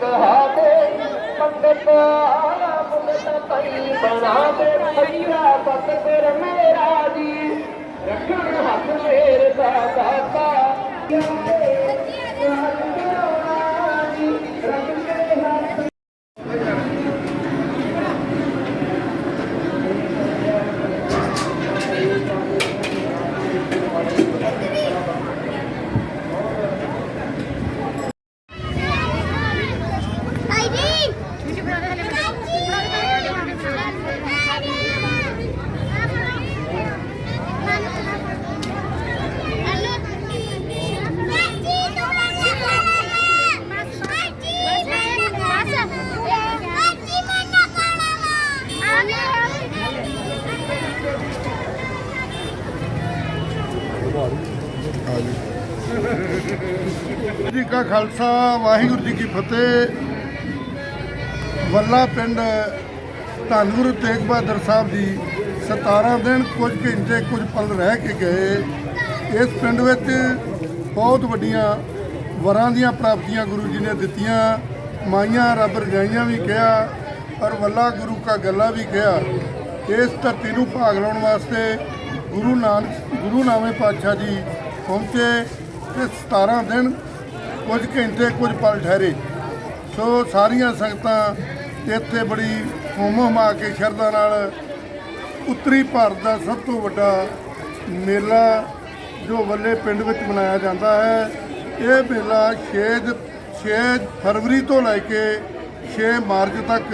ਕਹਾ ਦੇ ਪੰਡਤ ਆਲਾ ਮੁੰਡਤ ਪਈ ਬਣਾ ਦੇ ਭਈਆ ਪਤ ਕਰ ਮੇਰਾ ਜੀ ਰੱਖਣ ਹੱਥ ਮੇਰ ਦਾ ਜੀ ਕਾ ਖਾਲਸਾ, ਵਾਹਿਗੁਰੂ ਜੀ ਕੀ ਫਤਿਹ। ਵੱਲਾ ਪਿੰਡ ਧੰਨ ਗੁਰੂ ਤੇਗ ਬਹਾਦਰ ਸਾਹਿਬ ਜੀ 17 ਦਿਨ ਕੁਝ ਘੰਟੇ, ਕੁਝ ਪਲ ਰਹਿ ਕੇ ਗਏ। ਇਸ ਪਿੰਡ ਵਿੱਚ ਬਹੁਤ ਵੱਡੀਆਂ ਵਰਾਂ ਦੀਆਂ ਪ੍ਰਾਪਤੀਆਂ ਗੁਰੂ ਜੀ ਨੇ ਦਿੱਤੀਆਂ। ਮਾਈਆਂ ਰੱਬ ਰਜਾਈਆਂ ਵੀ ਕਿਹਾ ਔਰ ਵੱਲਾ ਗੁਰੂ ਕਾ ਗੱਲਾ ਵੀ ਕਿਹਾ। ਇਸ ਧਰਤੀ ਨੂੰ ਭਾਗ ਲਾਉਣ ਵਾਸਤੇ ਗੁਰੂ ਨਾਨਕ, ਗੁਰੂ ਨਾਵੇਂ ਪਾਤਸ਼ਾਹ ਜੀ ਪਹੁੰਚੇ। ਤੇ 17 ਦਿਨ ਕੁਝ ਘੰਟੇ ਕੁਝ ਪਲ ਠਹਿਰੇ। ਸੋ ਸਾਰੀਆਂ ਸੰਗਤਾਂ ਇੱਥੇ ਬੜੀ ਹੋਮ ਹਮਾ ਕੇ ਸ਼ਰਧਾ ਨਾਲ ਉੱਤਰੀ ਭਾਰਤ ਦਾ ਸਭ ਤੋਂ ਵੱਡਾ ਮੇਲਾ ਜੋ ਵੱਲੇ ਪਿੰਡ ਵਿੱਚ ਮਨਾਇਆ ਜਾਂਦਾ ਹੈ ਇਹ ਮੇਲਾ 6 6 ਫਰਵਰੀ ਤੋਂ ਲੈ ਕੇ 6 ਮਾਰਚ ਤੱਕ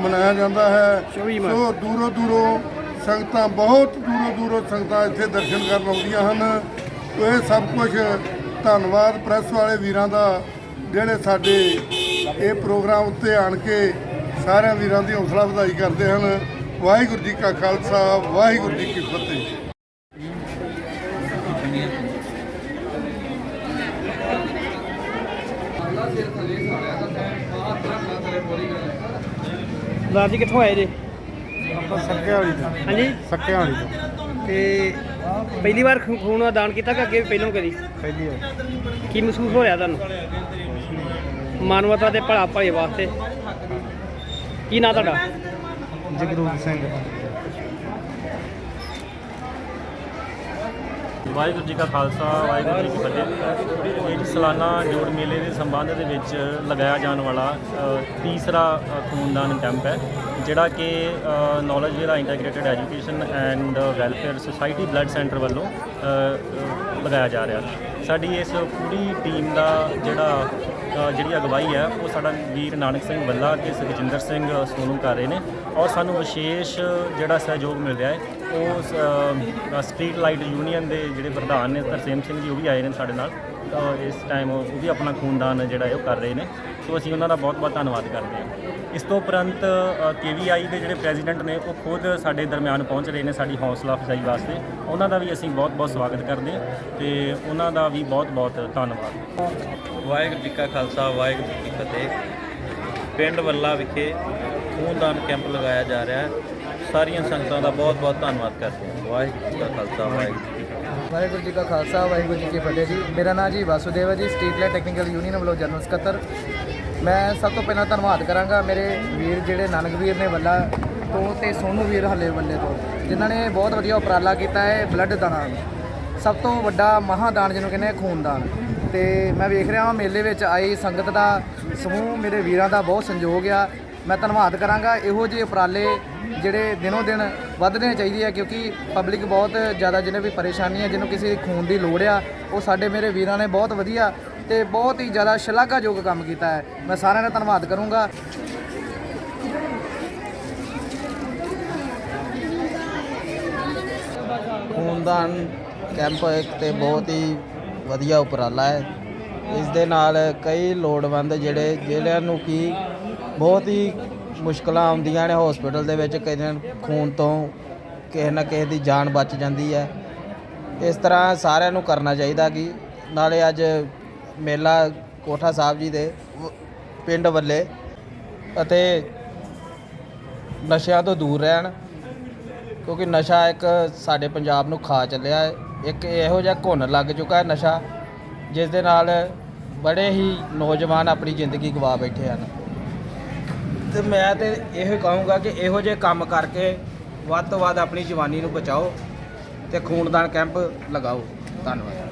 ਮਨਾਇਆ ਜਾਂਦਾ ਹੈ। ਸੋ ਦੂਰੋਂ ਦੂਰੋਂ ਸੰਗਤਾਂ ਬਹੁਤ ਦੂਰੋਂ ਦੂਰੋਂ ਸੰਗਤਾਂ ਇੱਥੇ ਦਰਸ਼ਨ ਕਰਨ ਆਉਂਦੀਆਂ ਹਨ। ਇਹ ਸਭ ਕੁਝ ਧੰਨਵਾਦ ਪ੍ਰੈਸ ਵਾਲੇ ਵੀਰਾਂ ਦਾ ਜਿਹੜੇ ਸਾਡੇ ਇਹ ਪ੍ਰੋਗਰਾਮ ਉੱਤੇ ਆਣ ਕੇ ਸਾਰਿਆਂ ਵੀਰਾਂ ਦੀ ਹੌਸਲਾ ਵਧਾਈ ਕਰਦੇ ਹਨ। ਵਾਹਿਗੁਰੂ ਜੀ ਕਾ ਖਾਲਸਾ ਵਾਹਿਗੁਰੂ ਜੀ ਕੀ ਫਤਿਹ। ਸਰਦਾਰ ਜੀ ਕਿੱਥੋਂ ਆਏ ਜੇ? ਆਪਾਂ ਸੱਕੇ ਵਾਲੀ ਤੋਂ। ਹਾਂਜੀ। ਸੱਕੇ ਵਾਲੀ ਤੋਂ। ਤੇ ਪਹਿਲੀ ਵਾਰ ਖੂ- ਖੂਨ ਦਾ ਦਾਨ ਕੀਤਾ ਕਿ ਅੱਗੇ ਵੀ ਪਹਿਲਾਂ ਕਦੀ ਪਹਿਲੀ ਵਾਰ। ਕੀ ਮਹਿਸੂਸ ਹੋ ਰਿਹਾ ਤੁਹਾਨੂੰ? ਮਾਨਵਤਾ ਦੇ ਭਲਾ ਭਲੇ ਵਾਸਤੇ। ਕੀ ਨਾਂ ਤੁਹਾਡਾ? ਜਗਰੂਪ ਸਿੰਘ। ਵਾਹਿਗੁਰੂ ਜੀ ਕਾ ਖਾਲਸਾ, ਵਾਹਿਗੁਰੂ ਜੀ ਕੀ ਫਤਿਹ। ਇਹ ਸਾਲਾਨਾ ਜੋੜ ਮੇਲੇ ਦੇ ਸੰਬੰਧ ਦੇ ਵਿੱਚ ਲਗਾਇਆ ਜਾਣ ਵਾਲਾ ਤੀਸਰਾ ਖੂਨਦਾਨ ਕੈਂਪ ਹੈ, ਜਿਹੜਾ ਕਿ knowledge Veera integrated education and welfare society blood centre ਵੱਲੋਂ ਲਗਾਇਆ ਜਾ ਰਿਹਾ। ਹੈ ਸਾਡੀ ਇਸ ਪੂਰੀ ਟੀਮ ਦਾ ਜਿਹੜਾ ਅ, ਜਿਹੜੀ ਅਗਵਾਈ ਹੈ ਉਹ ਸਾਡਾ ਵੀਰ ਨਾਨਕ ਸਿੰਘ ਬੱਲਾ ਤੇ ਸੁਖਜਿੰਦਰ ਸਿੰਘ ਸੋਨੂ ਕਰ ਰਹੇ ਨੇ ਔਰ ਸਾਨੂੰ ਵਿਸ਼ੇਸ਼ ਜਿਹੜਾ ਸਹਿਯੋਗ ਮਿਲ ਰਿਹਾ ਹੈ ਉਹ ਸਟਰੀਟ ਲਾਈਟ ਯੂਨੀਅਨ ਦੇ ਜਿਹੜੇ ਪ੍ਰਧਾਨ ਨੇ ਤਰਸੇਮ ਸਿੰਘ ਜੀ ਉਹ ਵੀ ਆਏ ਨੇ ਸਾਡੇ ਨਾਲ ਤਾਂ ਇਸ ਟਾਈਮ ਉਹ ਵੀ ਆਪਣਾ ਖੂਨਦਾਨ ਜਿਹੜਾ ਹੈ ਉਹ ਕਰ ਰਹੇ ਨੇ। ਸੋ ਅਸੀਂ ਉਹਨਾਂ ਦਾ ਬਹੁਤ-ਬਹੁਤ ਧੰਨਵਾਦ ਕਰਦੇ ਹਾਂ। ਇਸ ਤੋਂ ਉਪਰੰਤ ਕੇਵੀਆਈ ਦੇ ਜਿਹੜੇ ਪ੍ਰੈਜ਼ੀਡੈਂਟ ਨੇ ਉਹ ਖੁਦ ਸਾਡੇ ਦਰਮਿਆਨ ਪਹੁੰਚ ਰਹੇ ਨੇ ਸਾਡੀ ਹੌਸਲਾ ਅਫਜ਼ਾਈ ਵਾਸਤੇ। ਉਹਨਾਂ ਦਾ ਵੀ ਅਸੀਂ ਬਹੁਤ-ਬਹੁਤ ਸਵਾਗਤ ਕਰਦੇ ਹਾਂ ਤੇ ਉਹਨਾਂ ਦਾ ਵੀ ਬਹੁਤ-ਬਹੁਤ ਧੰਨਵਾਦ। ਵਾਹਿਗੁਰੂ ਜੀ ਕਾ ਖਾਲਸਾ ਵਾਹਿਗੁਰੂ ਜੀ ਕੀ ਫਤਿਹ। ਪਿੰਡ ਵੱਲਾ ਵਿਖੇ ਖੂਨਦਾਨ ਕੈਂਪ ਲਗਾਇਆ ਜਾ ਰਿਹਾ ਹੈ। ਸਾਰੀਆਂ ਸੰਗਤਾਂ ਦਾ ਬਹੁਤ ਬਹੁਤ ਧੰਨਵਾਦ ਕਰਦੇ ਹਾਂ। ਵਾਹਿਗੁਰੂ ਜੀ ਕਾ ਖਾਲਸਾ ਵਾਹਿਗੁਰੂ ਜੀ ਵਾਹਿਗੁਰੂ ਜੀ ਕਾ ਖਾਲਸਾ ਵਾਹਿਗੁਰੂ ਜੀ ਕੀ ਫਤਿਹ ਜੀ। ਮੇਰਾ ਨਾਮ ਜੀ Vasudev ji state level technical union ਵੱਲੋਂ ਜਨਰਲ ਸਕੱਤਰ। ਮੈਂ ਸਭ ਤੋਂ ਪਹਿਲਾਂ ਧੰਨਵਾਦ ਕਰਾਂਗਾ ਮੇਰੇ ਵੀਰ ਜਿਹੜੇ ਨਾਨਕ ਵੀਰ ਨੇ ਵੱਲਾ ਤੋਂ ਤੇ ਸੋਨੂ ਵੀਰ ਹੱਲੇ ਵੱਲੇ ਤੋਂ, ਜਿਨ੍ਹਾਂ ਨੇ ਬਹੁਤ ਵਧੀਆ ਉਪਰਾਲਾ ਕੀਤਾ ਹੈ ਬਲੱਡ ਦਾਨ। ਸਭ ਤੋਂ ਵੱਡਾ ਮਹਾਦਾਨ ਜਿਹਨੂੰ ਕਹਿੰਦੇ ਆ, ਖੂਨਦਾਨ। ਤੇ ਮੈਂ ਵੇਖ ਰਿਹਾ ਹਾਂ ਮੇਲੇ ਵਿੱਚ ਆਈ ਸੰਗਤ ਦਾ ਸਮੂਹ, ਮੇਰੇ ਵੀਰਾਂ ਦਾ ਬਹੁਤ ਸੰਯੋਗ ਆ। ਮੈਂ ਧੰਨਵਾਦ ਕਰਾਂਗਾ, ਇਹੋ ਜਿਹੇ ਉਪਰਾਲੇ ਜਿਹੜੇ ਦਿਨੋ ਦਿਨ ਵੱਧਣੇ ਚਾਹੀਦੇ ਆ, ਕਿਉਂਕਿ ਪਬਲਿਕ ਬਹੁਤ ਜ਼ਿਆਦਾ ਜਿਹਨੇ ਵੀ ਪਰੇਸ਼ਾਨੀ ਆ, ਜਿਹਨੂੰ ਕਿਸੇ ਖੂਨ ਦੀ ਲੋੜ ਆ, ਉਹ ਸਾਡੇ ਮੇਰੇ ਵੀਰਾਂ ਨੇ ਬਹੁਤ ਵਧੀਆ ਤੇ ਬਹੁਤ ਹੀ ਜ਼ਿਆਦਾ ਸ਼ਲਾਘਾਯੋਗ ਕੰਮ ਕੀਤਾ ਹੈ। ਮੈਂ ਸਾਰਿਆਂ ਦਾ ਧੰਨਵਾਦ ਕਰੂੰਗਾ। ਖੂਨਦਾਨ ਕੈਂਪ ਇੱਕ ਤੇ ਬਹੁਤ ਹੀ ਵਧੀਆ ਉਪਰਾਲਾ ਹੈ। ਇਸ ਦੇ ਨਾਲ ਕਈ ਲੋੜਵੰਦ ਜਿਹੜੇ, ਜਿਹੜਿਆਂ ਨੂੰ ਕੀ ਬਹੁਤ ਹੀ ਮੁਸ਼ਕਲਾਂ ਆਉਂਦੀਆਂ ਨੇ ਹਸਪੀਟਲ ਦੇ ਵਿੱਚ ਕਈ ਦਿਨ ਖੂਨ ਤੋਂ ਕਿਸੇ ਨਾ ਕਿਸੇ ਦੀ ਜਾਨ ਬਚ ਜਾਂਦੀ ਹੈ। ਇਸ ਤਰ੍ਹਾਂ ਸਾਰਿਆਂ ਨੂੰ ਕਰਨਾ ਚਾਹੀਦਾ ਕਿ ਨਾਲੇ ਅੱਜ ਮੇਲਾ ਕੋਠਾ ਸਾਹਿਬ ਜੀ ਦੇ ਵ- ਪਿੰਡ ਵੱਲੇ ਅਤੇ ਨਸ਼ਿਆਂ ਤੋਂ ਦੂਰ ਰਹਿਣ, ਕਿਉਂਕਿ ਨਸ਼ਾ ਇੱਕ ਸਾਡੇ ਪੰਜਾਬ ਨੂੰ ਖਾ ਚੱਲਿਆ ਹੈ। ਇੱਕ ਇਹੋ ਜਿਹਾ ਘੁਣ ਲੱਗ ਚੁੱਕਾ ਹੈ ਨਸ਼ਾ, ਜਿਸ ਦੇ ਨਾਲ ਬੜੇ ਹੀ ਨੌਜਵਾਨ ਆਪਣੀ ਜ਼ਿੰਦਗੀ ਗਵਾ ਬੈਠੇ ਹਨ। ਤੇ ਮੈਂ ਤੇ ਇਹੋ ਹੀ ਕਹੂੰਗਾ ਕਿ ਇਹੋ ਜਿਹੇ ਕੰਮ ਕਰਕੇ ਵੱਧ ਤੋਂ ਵੱਧ ਆਪਣੀ ਜਵਾਨੀ ਨੂੰ ਬਚਾਓ ਤੇ ਖੂਨਦਾਨ ਕੈਂਪ ਲਗਾਓ। ਧੰਨਵਾਦ।